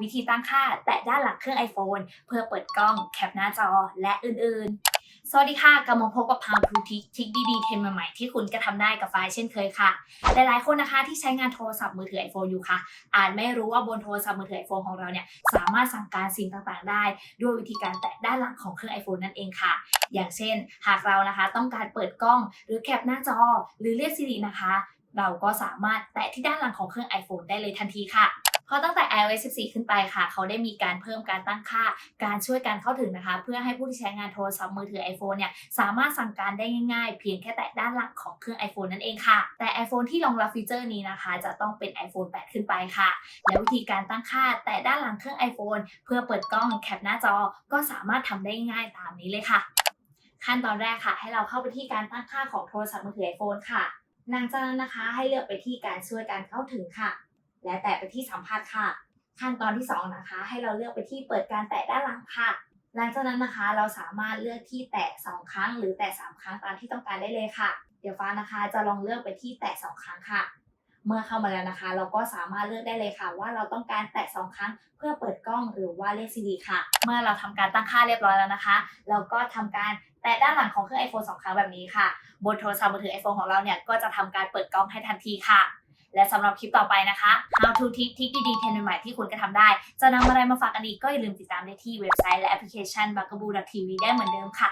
วิธีตั้งค่าแตะด้านหลังเครื่อง iPhone เพื่อเปิดกล้องแคปหน้าจอและอื่นๆ สวัสดีค่ะกำลังพบกับพาวทูทิกทิกดีๆเทรนใหม่ๆที่คุณก็ทำได้กับไฟล์เช่นเคยค่ะ หลายๆคนนะคะที่ใช้งานโทรศัพท์มือถือ iPhone อยู่ค่ะ อาจไม่รู้ว่าบนโทรศัพท์มือถือ iPhone ของเราเนี่ยสามารถสั่งการสิ่งต่างๆ ได้ ด้วยวิธีการแตะด้านหลังของเครื่อง iPhone นั่นเองค่ะ อย่างเช่น หากเรานะคะต้องการเปิดกล้องหรือแคปหน้าจอ หรือเรียก Siri นะคะเราก็สามารถแตะที่ด้านหลังของเครื่อง iPhone ได้เลยทันทีค่ะ เพราะตั้งแต่ iOS 14 ขึ้นไปค่ะ เขาได้มีการเพิ่มการตั้งค่าการช่วยการเข้าถึงนะคะ เพื่อให้ผู้ที่ใช้งานโทรศัพท์มือถือ iPhone เนี่ยสามารถสั่งการได้ง่ายๆ เพียงแค่แตะด้านหลังของเครื่อง iPhone นั่นเองค่ะ แต่ iPhone ที่รองรับฟีเจอร์นี้นะคะ จะต้องเป็น iPhone 8 ขึ้นไปค่ะ และวิธีการตั้งค่าแตะด้านหลังเครื่อง iPhone เพื่อเปิดกล้องแคปหน้าจอ ก็สามารถทำได้ง่ายตามนี้เลยค่ะ ขั้นตอนแรกค่ะ ให้เราเข้าไปที่การตั้งค่าของโทรศัพท์มือถือ iPhone ค่ะหลังจากนั้นนะคะให้เลือกไปที่การช่วยการเข้าถึงค่ะ และแตะไปที่สัมผัสค่ะ ขั้นตอนที่ 2 นะคะ ให้เราเลือกไปที่เปิดการแตะด้านหลังค่ะ หลังจากนั้นนะคะเราสามารถเลือกที่แตะ 2 ครั้ง หรือแตะ 3 ครั้งตามที่ต้องการได้เลยค่ะ เดี๋ยวฟ้านะคะจะลองเลือกไปที่แตะ 2 ครั้งค่ะ เมื่อเข้ามาแล้วนะคะ เราก็สามารถเลือกได้เลยค่ะ ว่าเราต้องการแตะ 2 ครั้ง เพื่อเปิดกล้องหรือว่าเรียก Siri ค่ะ เมื่อเราทำการตั้งค่าเรียบร้อยแล้วนะคะ เราก็ทำการแตะด้านหลังของเครื่อง iPhone 2 ครั้งแบบนี้ค่ะ บนโทรศัพท์มือถือ iPhone ของเราเนี่ยก็จะทำการเปิดกล้องให้ทันทีค่ะ และสำหรับคลิปต่อไปนะคะ How to ทิปทิปดีๆเทรนด์ใหม่ที่คุณก็ทำได้ จะนำอะไรมาฝากกันอีกก็อย่าลืมติดตามได้ที่เว็บไซต์และแอปพลิเคชัน b u g a b o o TV ได้เหมือนเดิมค่ะ